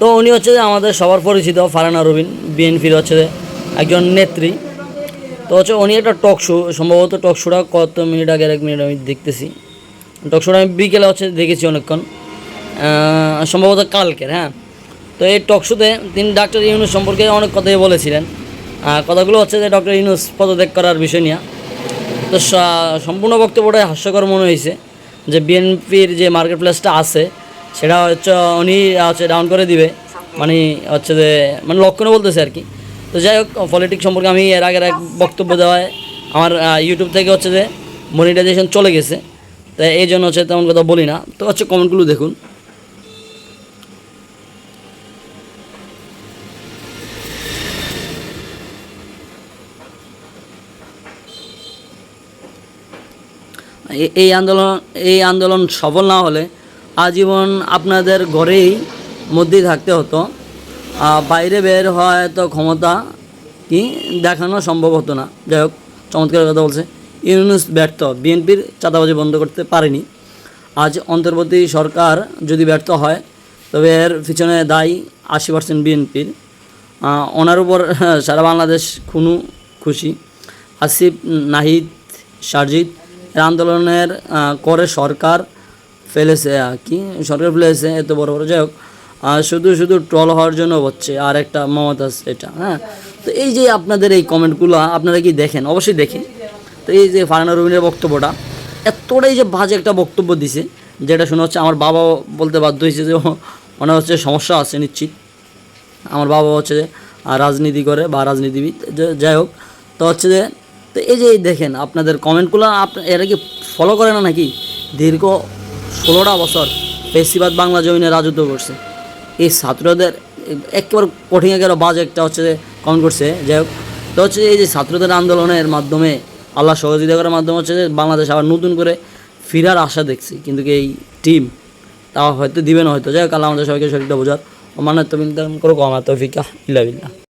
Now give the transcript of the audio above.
তো উনি হচ্ছে যে আমাদের সবার পরিচিত ফারানা রবিন, বিএনপির হচ্ছে যে একজন নেত্রী। তো হচ্ছে উনি একটা টক শো সম্ভবত টক শোটা কত মিনিট আগের এক মিনিট আমি দেখতেছি। টক শোটা আমি বিকেলে হচ্ছে দেখেছি অনেকক্ষণ। সম্ভবত কালকের হ্যাঁ। তো এই টক শোতে তিনি ডাক্তার ইউনুস সম্পর্কে অনেক কথাই বলেছিলেন। কথাগুলো হচ্ছে যে ডক্টর ইউনুস পদত্যাগ করার বিষয় নিয়ে। তো সম্পূর্ণ বক্তব্যটাই হাস্যকর মনে হয়েছে যে বিএনপির যে মার্কেট প্লেসটা আছে সেটা হচ্ছে উনি হচ্ছে ডাউন করে দিবে। মানে হচ্ছে যে মানে লক্ষণে বলতেছে আর কি। তো যাই হোক পলিটিক্স সম্পর্কে আমি এর আগের এক বক্তব্য দেওয়ায় আমার ইউটিউব থেকে হচ্ছে যে মনিটাইজেশন চলে গেছে। তো এই জন্য হচ্ছে তেমন কথা বলি না। তো হচ্ছে কমেন্টগুলো দেখুন। এই আন্দোলন এই আন্দোলন সফল না হলে আজীবন আপনাদের ঘরেই মধ্যেই থাকতে হতো। বাইরে বের হয় তো ক্ষমতা কি দেখানো সম্ভব হতো না। যাই হোক, চমৎকার কথা বলছে। ইউনুস ব্যর্থ, বিএনপির চাঁদাবাজি বন্ধ করতে পারেনি। আজ অন্তর্বর্তী সরকার যদি ব্যর্থ হয়, তবে এর পিছনে দায়ী আশি পার্সেন্ট বিএনপির। ওনার উপর সারা বাংলাদেশ খুনু খুশি। আসিফ নাহিদ এর আন্দোলনের করে সরকার ফেলেছে কি। সরকার ফেলেছে, এত বড় বড়। যাই হোক, আর শুধু শুধু ট্রল হওয়ার জন্য হচ্ছে, আর একটা মমতাজ এটা হ্যাঁ? তো এই যে আপনাদের এই কমেন্টগুলো আপনারা কি দেখেন? অবশ্যই দেখেন। তো এই যে ফারানা রবিনের বক্তব্যটা, এতটাই যে বাজে একটা বক্তব্য দিছে, যেটা শুনে হচ্ছে আমার বাবা বলতে বাধ্য হয়েছে যে, মনে হচ্ছে সমস্যা আছে নিশ্চিত। আমার বাবা হচ্ছে যে রাজনীতি করে বা রাজনীতিবিদ যাই হোক, তো হচ্ছে যে, তো এই যে দেখেন, আপনাদের কমেন্টগুলো আপনার এরা কি ফলো করে না নাকি? দীর্ঘ ষোলোটা বছর পেশিবাদ বাংলা জমিনে রাজত্ব করছে। এই ছাত্রদের একেবারে কঠিন একেবারে বাজে একটা হচ্ছে কমেন্ট করছে। যাই হোক, তো হচ্ছে এই যে ছাত্রদের আন্দোলনের মাধ্যমে, আল্লাহ সহযোগিতা করার মাধ্যমে হচ্ছে যে বাংলাদেশ আবার নতুন করে ফিরার আশা দেখছি। কিন্তু কি এই টিম তা হয়তো দিবে না হয়তো। যাই হোক, আল্লাহ আমাদের সবাইকে শরীরটা বোঝার। ও মানে তুমি করো আমার তৌফিকা, ইল্লা